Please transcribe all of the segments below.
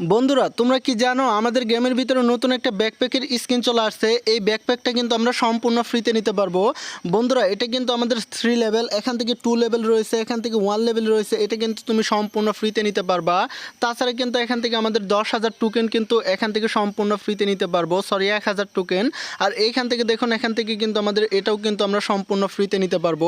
বন্ধুরা, তোমরা কি জানো আমাদের গেমের ভিতরে নতুন একটা ব্যাকপ্যাকের স্কিন চলে আসছে? এই ব্যাকপ্যাকটা কিন্তু আমরা সম্পূর্ণ ফ্রিতে নিতে পারব। বন্ধুরা, এটা কিন্তু আমাদের থ্রি লেভেল এখান থেকে টু লেভেল রয়েছে, এখান থেকে ওয়ান লেভেল রয়েছে, এটা কিন্তু তুমি সম্পূর্ণ ফ্রিতে নিতে পারবা। তাছাড়া কিন্তু এখান থেকে আমাদের দশ হাজার টোকেন কিন্তু এখান থেকে সম্পূর্ণ ফ্রিতে নিতে পারব। সরি এক হাজার টোকেন আর এইখান থেকে দেখুন, এখান থেকে কিন্তু আমাদের এটাও কিন্তু আমরা সম্পূর্ণ ফ্রিতে নিতে পারব।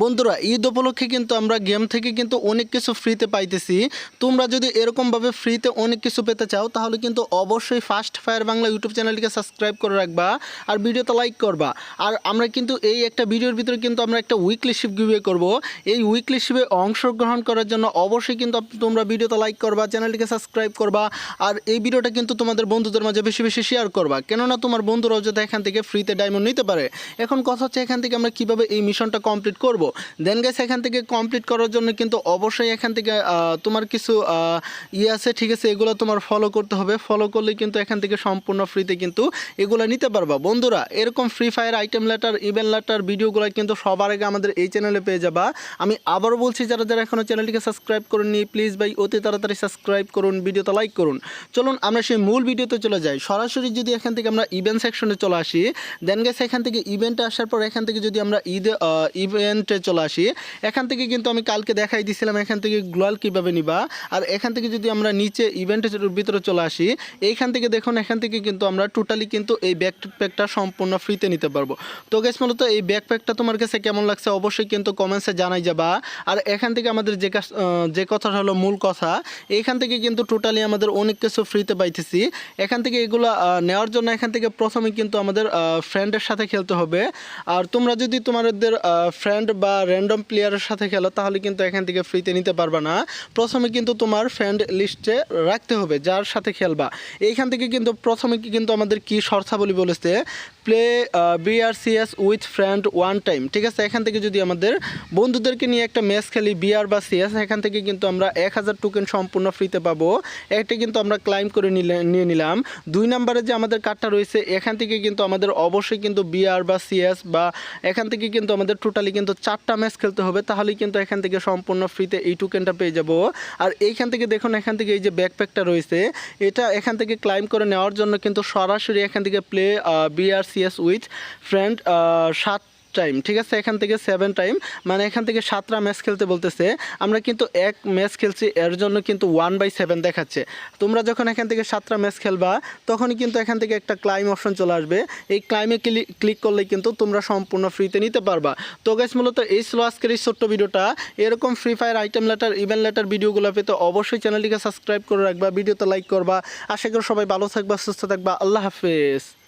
বন্ধুরা, ঈদ উপলক্ষে কিন্তু আমরা গেম থেকে কিন্তু অনেক কিছু ফ্রিতে পাইতেছি। তোমরা যদি এরকমভাবে ফ্রিতে অনেক কিছু পেতে চাও, তাহলে কিন্তু অবশ্যই ফার্স্ট ফায়ার বাংলা ইউটিউব চ্যানেলটিকে সাবস্ক্রাইব করে রাখবা আর ভিডিওতে লাইক করবা। আর আমরা কিন্তু এই একটা ভিডিওর ভিতরে কিন্তু আমরা একটা উইকলি শিপ গিভে করব। এই উইকলি শিপে অংশগ্রহণ করার জন্য অবশ্যই কিন্তু তোমরা ভিডিওতে লাইক করবা চ্যানেলটিকে সাবস্ক্রাইব করবা। আর এই ভিডিওটা কিন্তু তোমাদের বন্ধুদের মাঝে বেশি বেশি শেয়ার করবা। কেননা তোমার বন্ধুরাও যাতে এখান থেকে ফ্রিতে ডায়মন্ড নিতে পারে। এখন কথা হচ্ছে এখান থেকে আমরা কীভাবে এই মিশনটা কমপ্লিট করব। দেন গেছে এখান থেকে কমপ্লিট করার জন্য কিন্তু অবশ্যই এখান থেকে তোমার কিছু ইয়ে আছে, ঠিক আছে, এগুলো তোমার ফলো করতে হবে। ফলো করলে কিন্তু এখান থেকে সম্পূর্ণ ফ্রিতে কিন্তু এগুলো নিতে পারবা। বন্ধুরা, এরকম free fire item letter event letter ভিডিওগুলো কিন্তু সবার আগে আমাদের এই চ্যানেলে পেয়ে যাবা। আমি আবারও বলছি, যারা যারা এখনও চ্যানেলটিকে সাবস্ক্রাইব করেননি প্লিজ ভাই অতি তাড়াতাড়ি সাবস্ক্রাইব করুন ভিডিওতে লাইক করুন। চলুন আমরা সেই মূল ভিডিওতে চলে যাই। সরাসরি যদি এখান থেকে আমরা ইভেন্ট সেকশনে চলে আসি দেন গেছে এখান থেকে ইভেন্টে আসার পর এখান থেকে যদি আমরা ঈদ ইভেন্টে চলে আসি, এখান থেকে কিন্তু আমি কালকে দেখাই দিয়েছিলাম এখান থেকে গ্লোয়াল কীভাবে নিবা। আর এখান থেকে যদি আমরা নিচে ইভেন্টের ভিতরে চলে আসি। এইখান থেকে দেখুন, এখান থেকে কিন্তু আমরা টোটালি কিন্তু এই ব্যাকপ্যাকটা সম্পূর্ণ ফ্রিতে নিতে পারব। তো গেছ মূলত এই ব্যাকপ্যাকটা তোমার কাছে কেমন লাগছে অবশ্যই কিন্তু কমেন্টসে জানাই যাবা। আর এখান থেকে আমাদের যে যে কথাটা হলো মূল কথা, এইখান থেকে কিন্তু টোটালি আমাদের অনেক কিছু ফ্রিতে পাইতেছি। এখান থেকে এগুলো নেওয়ার জন্য এখান থেকে প্রথমে কিন্তু আমাদের ফ্রেন্ডের সাথে খেলতে হবে। আর তোমরা যদি তোমাদের ফ্রেন্ড বা র্যান্ডম প্লেয়ারের সাথে খেলো, তাহলে কিন্তু এখান থেকে ফ্রিতে নিতে পারবা না। প্রথমে কিন্তু তোমার ফ্রেন্ড লিস্টে রাখতে হবে যার সাথে খেলবা। এইখান থেকে কিন্তু প্রথমে কিন্তু আমাদের কি শর্তাবলী বলেছে? Play BRCS with friend one time ঠিক আছে? এখান থেকে যদি আমাদের বন্ধুদেরকে নিয়ে একটা ম্যাচ খেলি বিআর বা সিএস এখান থেকে কিন্তু আমরা এক হাজার টোকেন সম্পূর্ণ ফ্রিতে পাবো। একটা কিন্তু আমরা ক্লাইম করে নিয়ে নিলাম। দুই নম্বরে যে আমাদের কার্ডটা রয়েছে, এখান থেকে কিন্তু আমাদের অবশ্যই কিন্তু বিআর বা সিএস বা এখান থেকে কিন্তু আমাদের টোটালি কিন্তু চারটা ম্যাচ খেলতে হবে, তাহলেই কিন্তু এখান থেকে সম্পূর্ণ ফ্রিতে এই টোকেনটা পেয়ে যাব। আর এইখান থেকে দেখুন, এখান থেকে এই যে ব্যাকপ্যাকটা রয়েছে, এটা এখান থেকে ক্লাইম করে নেওয়ার জন্য কিন্তু সরাসরি এখান থেকে প্লে বিআরসিএস উইথ ফ্রেন্ড সাত টাইম ঠিক আছে? এখান থেকে সেভেন টাইম মানে এখান থেকে সাতটা ম্যাচ খেলতে বলতেছে। আমরা কিন্তু এক ম্যাচ খেলছি, এর জন্য কিন্তু ওয়ান বাই সেভেন দেখাচ্ছে। তোমরা যখন এখান থেকে সাতটা ম্যাচ খেলবা, তখনই কিন্তু এখান থেকে একটা ক্লাইম অপশন চলে আসবে। এই ক্লাইমে ক্লিক করলে কিন্তু তোমরা সম্পূর্ণ ফ্রিতে নিতে পারবা। তো গাইস মূলত এই ছিল আজকের এই ছোট্ট ভিডিওটা। এরকম free fire item letter event letter ভিডিওগুলো পেতে অবশ্যই চ্যানেলটিকে সাবস্ক্রাইব করে রাখবা ভিডিওতে লাইক করবা। আশা করি সবাই ভালো থাকবা, সুস্থ থাকবা। আল্লাহ হাফেজ।